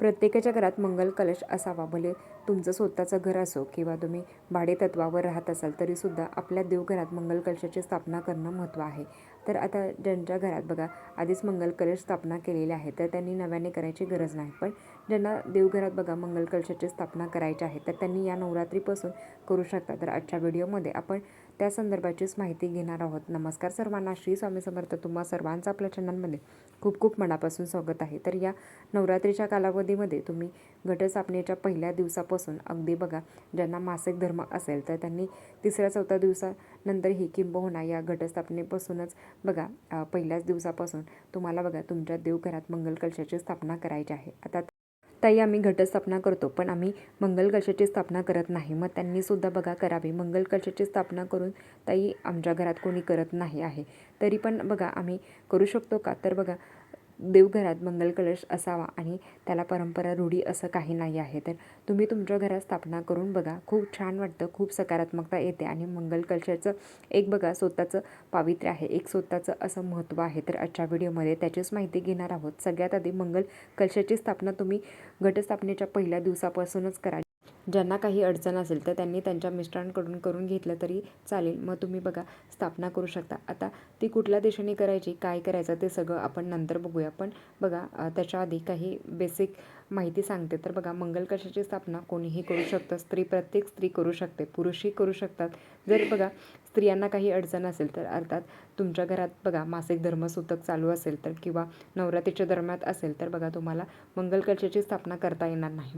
प्रत्येकाच्या घरात मंगल कलश असावा. भले तुमचं स्वतःचं घर असो किंवा तुम्ही भाडेतत्वावर राहत असाल तरीसुद्धा आपल्या देवघरात मंगल कलशाची स्थापना करणं महत्त्व आहे. तर आता ज्यांच्या घरात बघा आधीच मंगल कलश स्थापना केलेली आहे तर त्यांनी नव्याने करायची गरज नाही. पण ज्यांना देवघरात बघा मंगल कलशाची स्थापना करायची आहे तर त्यांनी या नवरात्रीपासून करू शकता. तर आजच्या व्हिडिओमध्ये आपण त्या संदर्भाचीच माहिती घेणार आहोत. नमस्कार सर्वांना. श्री स्वामी समर्थ तुम्हा सर्वांचं आपल्या चॅनलमध्ये खूप खूप मनापासून स्वागत आहे. तर या नवरात्रीच्या कालावधीमध्ये तुम्ही घटस्थापनेच्या पहिल्या दिवसापासून अगदी बघा ज्यांना मासिक धर्म असेल तर त्यांनी तिसऱ्या चौथ्या दिवसानंतरही किंबहुना या घटस्थापनेपासूनच बघा पहिल्याच दिवसापासून तुम्हाला बघा तुमच्या देवघरात मंगल कलशाची स्थापना करायची आहे. आता ताई आम्ही घटस्थापना करतो पण आम्ही मंगल कलशाची स्थापना करत नाही. मग त्यांनी सुद्धा बघा करावी. मंगल कलशाची स्थापना करून ताई आमच्या घरात कोणी करत नाही आहे. तरी पण बघा आम्ही करू शकतो का? तर बघा देवघरात मंगल कलश असावा आणि त्याला परंपरा रूढी असं काही नाही आहे. तर तुम्ही तुमच्या घरात स्थापना करून बघा. खूप छान वाटतं. खूप सकारात्मकता येते आणि मंगल कलशाचं एक बघा स्वतःचं पावित्र्य आहे. एक स्वतःचं असं महत्त्व आहे. तर आजच्या व्हिडिओमध्ये त्याचीच माहिती घेणार आहोत. सगळ्यात आधी मंगल कलशाची स्थापना तुम्ही घटस्थापनेच्या पहिल्या दिवसापासूनच करा ज्यांना काही अडचण असेल तर त्यांनी त्यांच्या मिस्टरांकडून करून घेतलं तरी चालेल. मग तुम्ही बघा स्थापना करू शकता. आता ती कुठल्या दिशेने करायची काय करायचं ते सगळं आपण नंतर बघूया. पण बघा त्याच्या आधी काही बेसिक माहिती सांगते. तर बघा मंगल कशाची स्थापना? कोणीही करू शकतं. स्त्री प्रत्येक स्त्री करू शकते. पुरुषही करू शकतात. जर बघा स्त्रियांना काही अडचण असेल तर अर्थात तुमच्या घरात बघा मासिक धर्मसूतक चालू असेल तर किंवा नवरात्रीच्या दरम्यान असेल तर बघा तुम्हाला मंगल कलशाची स्थापना करता येणार नाही.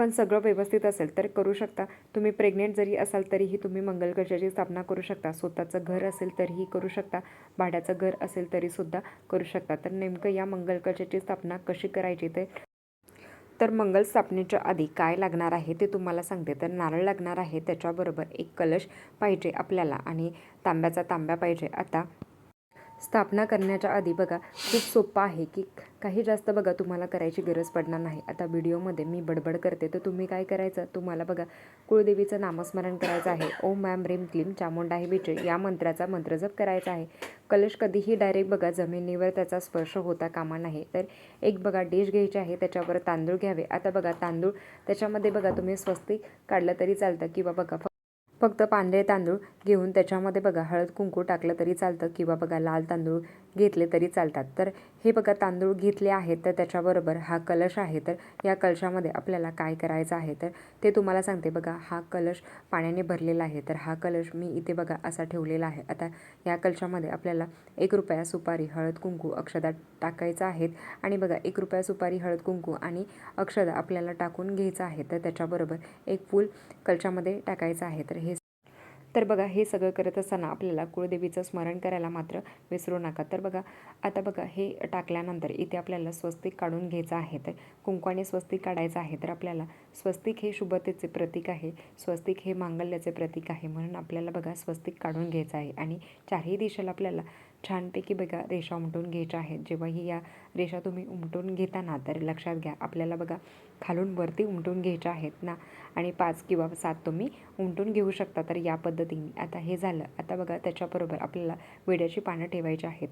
पण सगळं व्यवस्थित असेल तर करू शकता. तुम्ही प्रेग्नेंट जरी असाल तरीही तुम्ही मंगल स्थापना करू शकता. स्वतःचं घर असेल तरीही करू शकता. भाड्याचं घर असेल तरीसुद्धा करू शकता. तर नेमकं या मंगल स्थापना कशी करायची ते? तर मंगल स्थापनेच्या आधी काय लागणार आहे ते तुम्हाला सांगते. तर नारळ लागणार आहे त्याच्याबरोबर एक कलश पाहिजे आपल्याला आणि तांब्याचा तांब्या पाहिजे. आता स्थापना करण्याच्या आधी बघा खूप सोपं आहे की काही जास्त बघा तुम्हाला करायची गरज पडणार नाही. आता व्हिडिओमध्ये मी बडबड करते तर तुम्ही काय करायचं? तुम्हाला बघा कुळदेवीचं नामस्मरण करायचं आहे. ओम मॅम रेम क्लीम चामुंडाही बिचे या मंत्राचा मंत्रजप करायचा आहे. कलश कधीही डायरेक्ट बघा जमिनीवर त्याचा स्पर्श होता कामा नाही. तर एक बघा डिश घ्यायची आहे त्याच्यावर तांदूळ घ्यावे. आता बघा तांदूळ त्याच्यामध्ये बघा तुम्ही स्वस्तिक काढलं तरी चालतं किंवा बघा फक्त पांढरे तांदूळ घेऊन त्याच्यामध्ये बघा हळद कुंकू टाकलं तरी चालतं किंवा बघा लाल तांदूळ घेतले तरी चालतात. तर हे बघा तांदूळ घेतले आहेत तर त्याच्याबरोबर हा कलश आहे. तर या कलशामध्ये आपल्याला काय करायचं आहे? तर ते तुम्हाला सांगते बघा हा कलश पाण्याने भरलेला आहे. तर हा कलश मी इथे बघा असा ठेवलेला आहे. आता या कलशामध्ये आपल्याला एक रुपया सुपारी हळद कुंकू अक्षदा टाकायचं आहेत. आणि बघा एक रुपया सुपारी हळद कुंकू आणि अक्षदा आपल्याला टाकून घ्यायचं आहे. तर त्याच्याबरोबर एक फूल कलशामध्ये टाकायचं आहे. तर हे तर बघा हे सगळं करत असताना आपल्याला कुळदेवीचं स्मरण करायला मात्र विसरू नका. तर बघा आता बघा हे टाकल्यानंतर इथे आपल्याला स्वस्तिक काढून घ्यायचं आहे. तर कुंकवाने स्वस्तिक काढायचं आहे तर आपल्याला स्वस्तिक हे शुभतेचे प्रतीक आहे स्वस्तिक हे मांगल्याचे प्रतीक आहे म्हणून आपल्याला बघा स्वस्तिक काढून घ्यायचं आहे. आणि चारही दिशेला आपल्याला छानपैकी बघा रेषा उमटून घ्यायच्या आहेत. जेव्हाही या रेषा तुम्ही उमटून घेताना तर लक्षात घ्या आपल्याला बघा खालून वरती उमटून घ्यायच्या आहेत ना? आणि पाच किंवा सात तुम्ही उमटून घेऊ शकता तर या पद्धतीने. आता हे झालं. आता बघा त्याच्याबरोबर आपल्याला विड्याची पानं ठेवायची आहेत.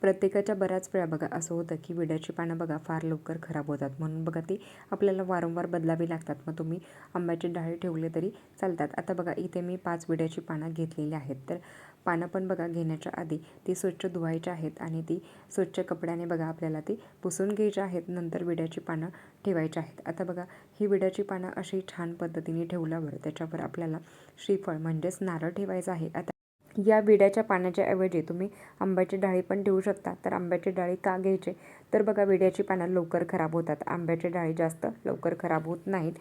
प्रत्येकाच्या बऱ्याच वेळा बघा असं होतं की विड्याची पानं बघा फार लवकर खराब होतात. म्हणून बघा ती आपल्याला वारंवार बदलावी लागतात. मग तुम्ही आंब्याची डाळी ठेवले तरी चालतात. आता बघा इथे मी पाच विड्याची पानं घेतलेली आहेत. तर पानं पण बघा घेण्याच्या आधी. ती स्वच्छ धुवायची आहेत आणि ती स्वच्छ कपड्याने बघा आपल्याला ती पुसून घ्यायची आहेत. नंतर विड्याची पानं ठेवायची आहेत. आता बघा ही विड्याची पानं अशी छान पद्धतीने ठेवल्यावर त्याच्यावर आपल्याला श्रीफळ म्हणजेच नारळ ठेवायचं आहे. आता या विड्याच्या पाण्याच्या ऐवजी तुम्ही आंब्याची डाळी पण ठेवू शकता. तर आंब्याची डाळी का घ्यायची? तर बघा विड्याची पानं लवकर खराब होतात. आंब्याची डाळी जास्त लवकर खराब होत नाहीत.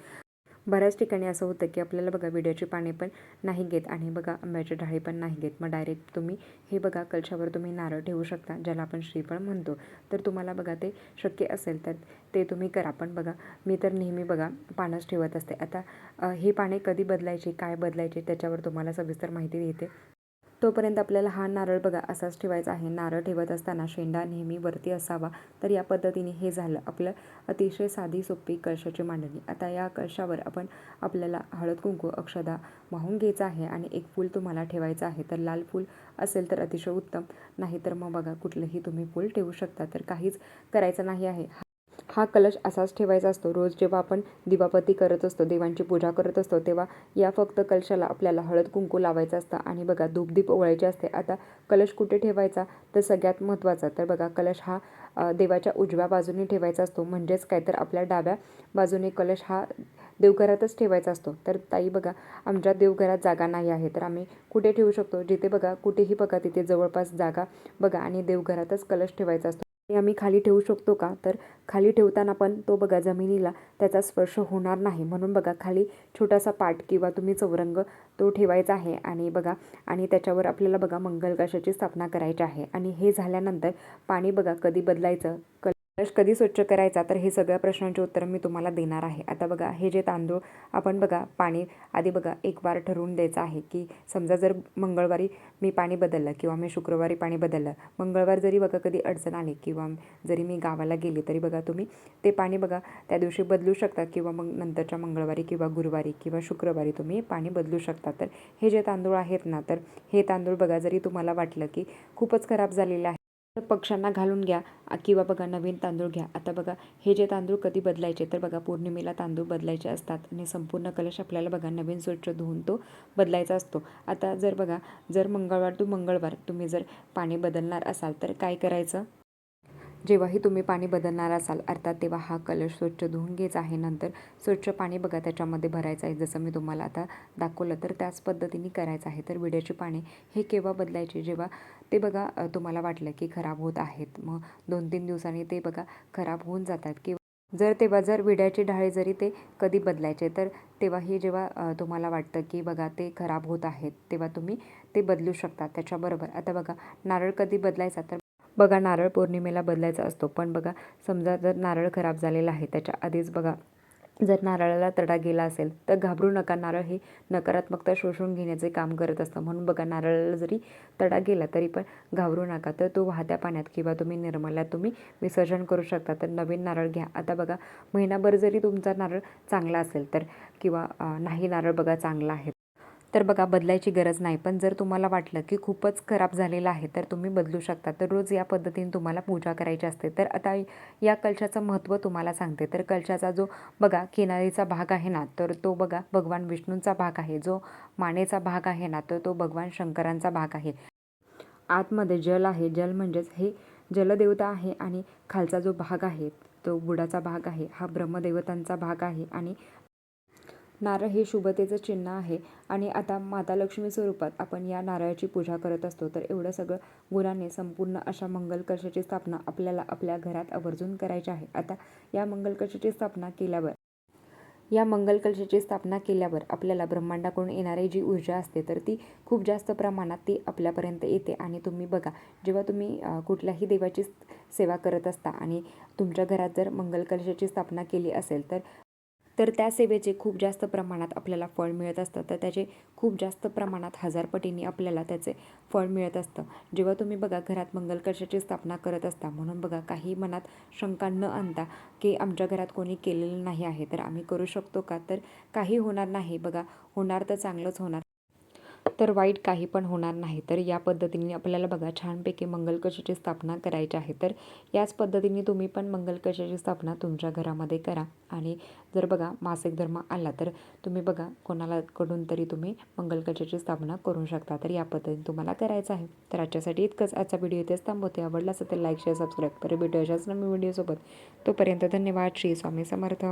बऱ्याच ठिकाणी असं होतं की आपल्याला बघा विड्याची पाने पण नाही घेत आणि बघा आंब्याचे डाळी पण नाही घेत. मग डायरेक्ट तुम्ही हे बघा कलशावर तुम्ही नारळ ठेवू शकता ज्याला आपण श्रीफळ म्हणतो. तर तुम्हाला बघा ते शक्य असेल तर ते तुम्ही करा. पण बघा मी तर नेहमी बघा पानंच ठेवत असते. आता हे ही पाने कधी बदलायची काय बदलायची त्याच्यावर तुम्हाला सविस्तर माहिती देते. तोपर्यंत आपल्याला हा नारळ बघा असाच ठेवायचा आहे. नारळ ठेवत असताना शेंडा नेहमी वरती असावा. तर या पद्धतीने हे झालं. आपलं अतिशय साधी सोपी कळशाची मांडणी. आता या कळशावर आपण आपल्याला हळद कुंकू अक्षदा वाहून घ्यायचं आहे आणि एक फूल तुम्हाला ठेवायचं आहे. तर लाल फूल असेल तर अतिशय उत्तम. नाही तर मग बघा कुठलंही तुम्ही फूल ठेवू शकता. तर काहीच करायचं नाही आहे. हा कलश असाच ठेवायचा असतो. रोज जेव्हा आपण दिवापती करत असतो देवांची पूजा करत असतो तेव्हा या फक्त कलशाला आपल्याला हळद कुंकू लावायचं असतं. आणि बघा धूपदीप ओवायचे असते. आता कलश कुठे ठेवायचा? तर सगळ्यात महत्त्वाचा. तर बघा कलश हा देवाच्या उजव्या बाजूने ठेवायचा असतो. म्हणजेच काय? तर आपल्या डाव्या बाजूने कलश हा देवघरातच ठेवायचा असतो. तर ताई बघा आमच्या देवघरात जागा नाही आहे. तर आम्ही कुठे ठेवू शकतो? जिथे बघा कुठेही बघा तिथे जवळपास जागा बघा आणि देवघरातच कलश ठेवायचा असतो. आणि आम्ही खाली ठेवू शकतो का? तर खाली ठेवताना पण तो बघा जमिनीला त्याचा स्पर्श होणार नाही. म्हणून बघा खाली छोटासा पाट किंवा तुम्ही चौरंग तो ठेवायचा आहे आणि बघा आणि त्याच्यावर आपल्याला बघा मंगल कशाची स्थापना करायची आहे. आणि हे झाल्यानंतर पाणी बघा कधी बदलायचं? कलश कधी स्वच्छ करायचा? तर हे सगळ्या प्रश्नांची उत्तरं मी तुम्हाला देणार आहे. आता बघा हे जे तांदूळ आपण बघा पाणी आधी बघा एक वार ठरवून द्यायचं आहे की समजा जर मंगळवारी मी पाणी बदललं किंवा मी शुक्रवारी पाणी बदललं मंगळवार जरी बघा कधी अडचण आली किंवा जरी मी गावाला गेली तरी बघा तुम्ही ते पाणी बघा त्या दिवशी बदलू शकता किंवा मग नंतरच्या मंगळवारी किंवा गुरुवारी किंवा शुक्रवारी तुम्ही पाणी बदलू शकता. तर हे जे तांदूळ आहेत ना तर हे तांदूळ बघा जरी तुम्हाला वाटलं की खूपच खराब झालेले आहे तर पक्ष्यांना घालून घ्या. किंवा बघा नवीन तांदूळ घ्या. आता बघा हे जे तांदूळ कधी बदलायचे तर बघा पौर्णिमेला तांदूळ बदलायचे असतात आणि संपूर्ण कलश आपल्याला बघा नवीन स्वच्छ धुवून तो बदलायचा असतो. आता जर बघा जर मंगळवार टू मंगळवार तुम्ही जर पाणी बदलणार असाल तर काय करायचं? जेव्हाही तुम्ही पाणी बदलणार असाल अर्थात तेव्हा हा कलश स्वच्छ धुवून घ्यायचा आहे. नंतर स्वच्छ पाणी बघा त्याच्यामध्ये भरायचं आहे. जसं मी तुम्हाला आता दाखवलं तर त्याच पद्धतीने करायचं आहे. तर विड्याची पाणी हे केव्हा बदलायचे? जेव्हा ते बघा तुम्हाला वाटलं की खराब होत आहेत. मग दोन तीन दिवसांनी ते बघा खराब होऊन जातात. किंवा जर तेव्हा जर विड्याचे ढाळे जरी ते कधी बदलायचे तर तेव्हाही जेव्हा तुम्हाला वाटतं की बघा ते खराब होत आहेत तेव्हा तुम्ही ते बदलू शकता त्याच्याबरोबर. आता बघा नारळ कधी बदलायचा? तर बघा नारळ पौर्णिमेला बदलायचा असतो. पण बघा समजा जर नारळ खराब झालेला आहे त्याच्या आधीच बघा जर नारळाला तडा गेला असेल तर घाबरू नका. नारळ हे नकारात्मकता शोषून घेण्याचे काम करत असतं. म्हणून बघा नारळाला जरी तडा गेला तरी पण घाबरू नका. तर तो वाहत्या पाण्यात किंवा तुम्ही निर्मल्यात तुम्ही विसर्जन करू शकता. तर नवीन नारळ घ्या. आता बघा महिनाभर जरी तुमचा नारळ चांगला असेल तर किंवा नाही नारळ बघा चांगला आहे. तर बघा बदलायची गरज नाही. पण जर तुम्हाला वाटलं की खूपच खराब झालेलं आहे तर तुम्ही बदलू शकता. तर रोज या पद्धतीने तुम्हाला पूजा करायची असते. तर आता या कलशाचं महत्त्व तुम्हाला सांगते. तर कलशाचा जो बघा किनारीचा भाग आहे ना तर तो बघा भगवान विष्णूंचा भाग आहे. जो मानेचा भाग आहे ना तर तो भगवान शंकरांचा भाग आहे. आतमध्ये जल आहे. जल म्हणजेच हे जलदेवता आहे आणि खालचा जो भाग आहे तो बुडाचा भाग आहे. हा ब्रह्मदेवतांचा भाग आहे आणि नारळ हे शुभतेचं चिन्ह आहे. आणि आता माता लक्ष्मी स्वरूपात आपण या नारळाची पूजा करत असतो. तर एवढं सगळं गुणाने संपूर्ण अशा मंगल कलशाची स्थापना आपल्याला आपल्या घरात आवर्जून करायची आहे. आता या मंगल कलशाची स्थापना केल्यावर या मंगल कलशाची स्थापना केल्यावर आपल्याला ब्रह्मांडाकडून येणारी जी ऊर्जा असते तर ती खूप जास्त प्रमाणात ती आपल्यापर्यंत येते. आणि तुम्ही बघा जेव्हा तुम्ही कुठल्याही देवाची सेवा करत असता आणि तुमच्या घरात जर मंगल कलशाची स्थापना केली असेल तर तर त्या सेवेचे खूप जास्त प्रमाणात आपल्याला फळ मिळत असतं. तर त्याचे खूप जास्त प्रमाणात हजारपटींनी आपल्याला त्याचे फळ मिळत असतं. जेव्हा तुम्ही बघा घरात मंगल स्थापना करत असता म्हणून बघा काही मनात शंका न आणता की आमच्या घरात कोणी केलेलं नाही आहे तर आम्ही करू शकतो का? तर काही होणार नाही. बघा होणार तर चांगलंच होणार तर वाईट काही पण होणार नाही. तर या पद्धतीने आपल्याला बघा छानपैकी मंगलकशाची स्थापना करायची आहे. तर याच पद्धतीने तुम्ही पण मंगलकशाची स्थापना तुमच्या घरामध्ये करा. आणि जर बघा मासिक धर्म आला तर तुम्ही बघा कोणाला कडून तरी तुम्ही मंगलकशाची स्थापना करू शकता. तर या पद्धतीने तुम्हाला करायचं आहे. तर आजच्यासाठी इतकंच. आजचा व्हिडिओ इथेच थांबवते. आवडला असेल तर लाईक शेअर सबस्क्राईब करा. भेटू अशाच नवीन व्हिडिओसोबत. तोपर्यंत धन्यवाद. श्री स्वामी समर्थ.